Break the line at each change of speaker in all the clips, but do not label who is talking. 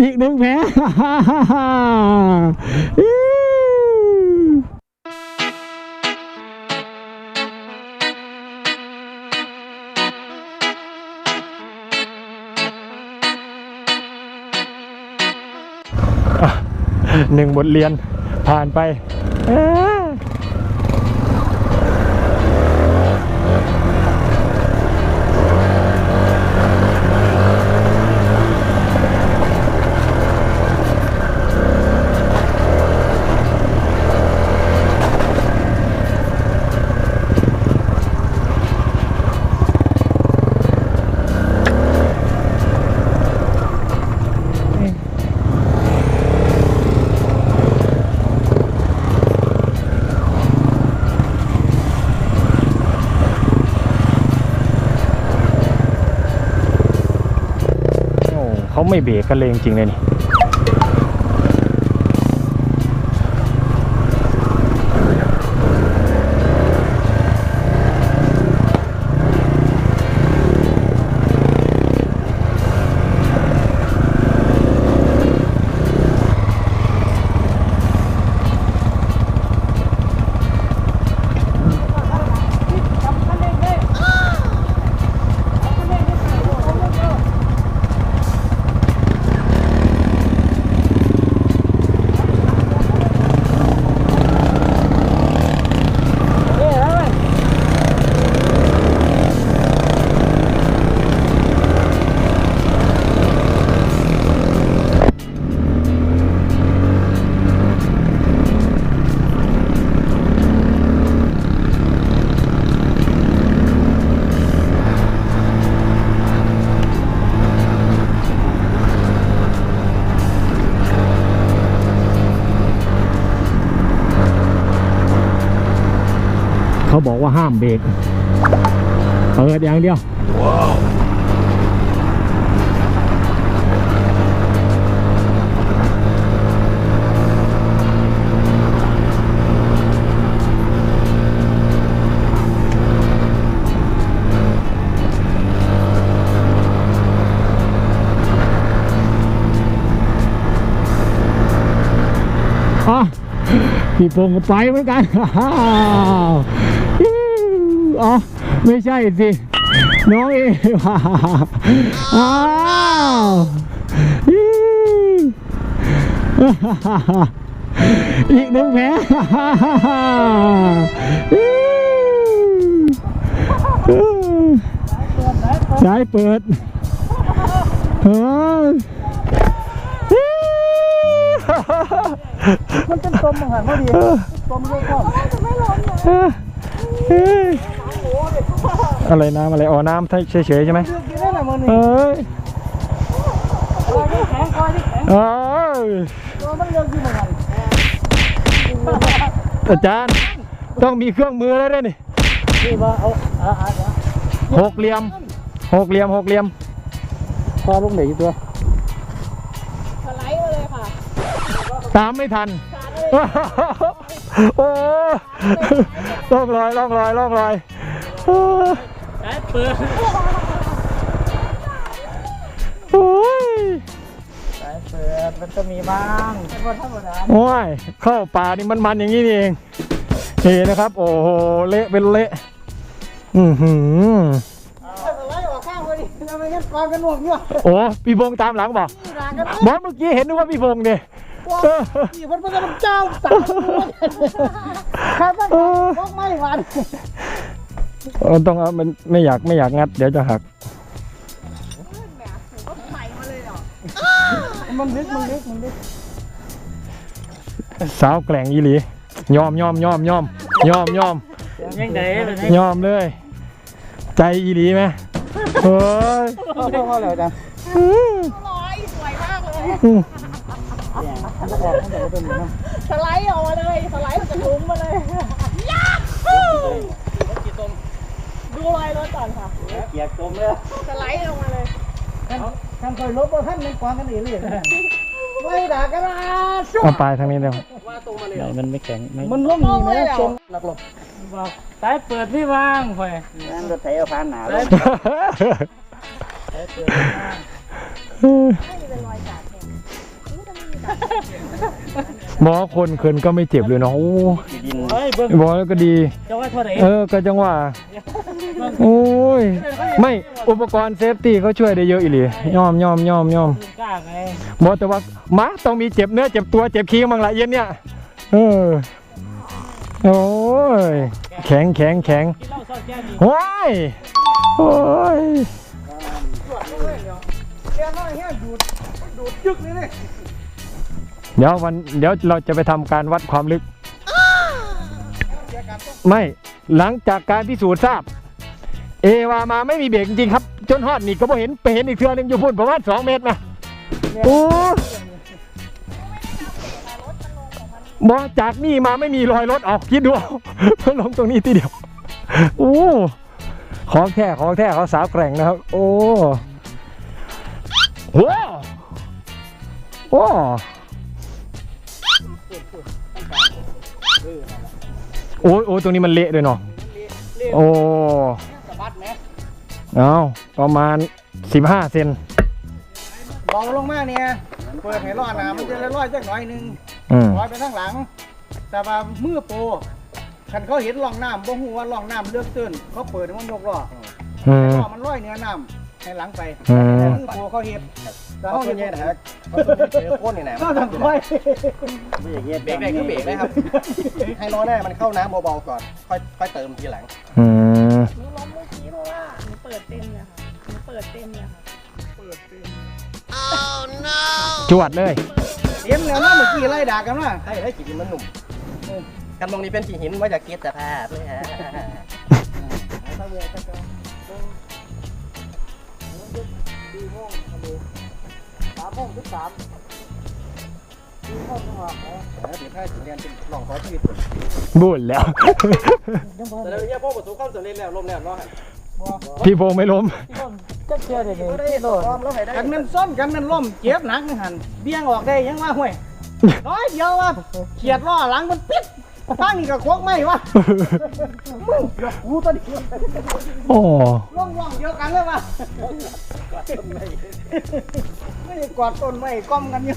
อีกหนึ่งแผลหนึ่งบทเรียนผ่านไป เขาไม่เบรกกันเลยจริงๆเลยนี่ เขาบอกว่าห้ามเบรกเปิดอย่างเดียวอะพี่พงก็ไปเหมือนกัน อ้าวอ๋อไม่ใช่สิ น้องเอวาอ้าวอีกหนึ่งแผลสายเปิดเฮ้ย
มันเป็นตมหันพอดีตมเยอะข้อ
อะไรน้ำอะไรอ๋อน้ำเฉยๆใช่ไหม
เลือกกินได้แหละมันนี่
เอ้ย
คอยที่แข็งคอยที่แข็ง
เอ้ย
ตัวมันเลือกที่มันหัน
อาจารย์ต้องมีเครื่องมือแล้วด้วยนี่
นี่ว่าเอาอาอาอา
หกเหลี่ยมหกเหลี่ยมหกเหลี่ยม
พอลงไหนตัว
สไลด์มาเลยค่ะ
ตามไม่ทันโอ้ล่องลอยล่องลอยล่องลอย โอ้
สายเปิด
โอ้ย
สายเปิดมันก็มีบ้างเป็นวันธรรมดา
โอ้ยเข้าป่านี่มันมันอย่างนี้นี่เองนี่นะครับ โอ้โหเละเป็นเละอือหือ
สไลด์ออกข้างพอดีทำไมงั้นกองกันหน่วงเนี่ย
โอ้พี่พงษ์ตามหลังบอก
นี่ด่ากัน
บอสเมื่อกี้เห็นนึกว่าพี่พงษ์เนี่ยเออ
นี่มันเป็นเจ้าสามข้าต้องพกไม่หวาน
เออต้องเอามันไม่อยากไม่อยากงัด เดี๋ยวจะหัก
มันลึกมันลึกมันลึก
สาวแกล่งอีหลียอมยอมยอมยอมยอมยอม
ยังไงเป็น
ยอมเลย ใจอีหลีไหมเฮ้ย
พ่อพ่อแล้วจ้ะ
ร้อยสวยมากเลย
อืม
มันจะออกมันจะเป็นอย่างนั้น
สไลด์ออกมาเลยสไลด์ออกจากหลุมมาเลยยาฮู ดูรอยรถก่อนค่ะ
เกียกตมเลย
สไลด์ลงมาเลย
ท่านคอยลบว่าท่านมันกวางกันอีกเลยไม่ด่ากันนะชุบ
เอาปลายทางนี้เร็ว
ไหนมันไม่แข็ง มันล่มนี่ไหมจงหลักหลบบอกสายเปิดไม่ว่างคอยนั่นรถไถเอาผ่านหนาเลยสายเปิดไม่ว่าง
ไม่มีเป็นรอยจากแทงนี่จะไม่มีจาก
หมอคนเคินก็ไม่เจ็บเลยเนาะโอ้
เฮ้ยเบิ่ง
บอกแล้วก็ดี
จะว่าเท่าไหร่
เออ ก็จังว่า โอ้ย ไม่อุปกรณ์เซฟตี้เขาช่วยได้เยอะอีหลีย่อมย่อมย่อมย่อม
กล้าไง
บอแต่ว่ามาต้องมีเจ็บเนื้อเจ็บตัวเจ็บขี้บ้างละเย็นเนี่ยเออโอ้ยแข็งแข็งแข็ง
กินเหล้าเศร้าแจ้งอีก
โอ้ยโอ้ยเดี๋ยววันเดี๋ยวเราจะไปทำการวัดความลึกไม่หลังจากการพิสูจน์ทราบ เอวามาไม่มีเบรกจริงๆครับ จนฮอดนี่ก็บ่เห็นไปเห็นอีกเทือหนึงอยู่พุ่นประมาณสองเมตรนะโอ้บอจากนี่มาไม่มีรอยรถออกคิดดูเอาเพื่อลงตรงนี้ทีเดียวโอ้ของแท้ของแท้เขาสาวแกร่งนะครับ โอ้โหโอ้โอ้ยโอ้ยตรงนี้มันเละด้วยเนาะโอ้
สะบัดไหม
เอาประมาณ 15 เซน
เบาลงมาเนี่ย เปิดให้รอดนะมันจะได้รอดจักหน่อยหนึง
อืม
ลอยไปข้างหลัง แต่ว่ามือโปรคันเขาเห็นร่องน้ำบ่ฮู้ว่าร่องน้ำเลือกตื้นเขาเปิดให้มันยกล้อ
อืม
ล้อมันลอยเหนือน้ำให้หลังไป
อืม
แต่มือโปรเขาเห็นแต่เขาเห็นนะฮะ
เขาต้องเจอโค่นนี่แหละ
ก็ต้องค่อย
ไม่อย่างเงี้ยเบรกได้ก็เบรกนะครับ ให้ล้อหน้ามันเข้าน้ำเบาๆก่อน ค่อยค่อยเติมทีหลัง
อืม
หนูล้มเมื่อ เปิดเต็มเลยค่ะหนูเปิดเต็มเลยค่ะ
จวดเลย
เห็นแล้วนะเมื่อกี้ไล่ด่ากันว่า
ให้ให้ขีดหินมันหนุ่มกันมองนี้เป็นขีดหินว่าจะคิดแต่ภาพเลยฮะ
สามโมงสิบสามสี่โมงจังหวะ
เดี๋ยวถ้าถึงเรียนเป็นหลองขอชีวิต
บุญแล้ว
แต่เราเนี่ยพ่อประสบความสำเร็จแล้วลมแล้วเนาะ
พี่โพงไม่ล้ม
จะเชื่อเดี๋ยวนี้
ได้โดดพร้อมแล้วให้ได้
กันมันส้นกันมันล่มเจ็บหนักนะหันเบี้ยงออกได้ยังว่าห่วยน้อยเดียวว่าเขียดล้อหลังมันปิดทางนี้ก็โคกไม่วะมึงเกือบกูตัวเดียว
โอ้
ล่องล่องเดียวกันเลยวะไม่ได้กอดต้นไม้ก้มกันอยู่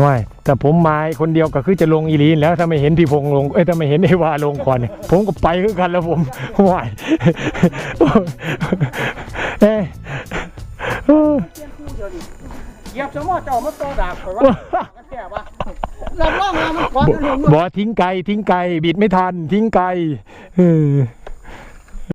ไม่แต่ผมมาคนเดียวก็คือจะลงอีลีนแล้วถ้าไม่เห็นพี่พงษ์ลงเอ้ยถ้าไม่เห็นไอ้วาลงก่อนเนี่ยผมก็ไปคือกันแล้วผมไหวเอ้ย
เหยียบสมอเจ้ามาโตดาบข่อยว่ากันแก่วะรับรองมามันกอดกันอยู่
บอทิ้งไกลทิ้งไกลบิดไม่ทันทิ้งไกลเออ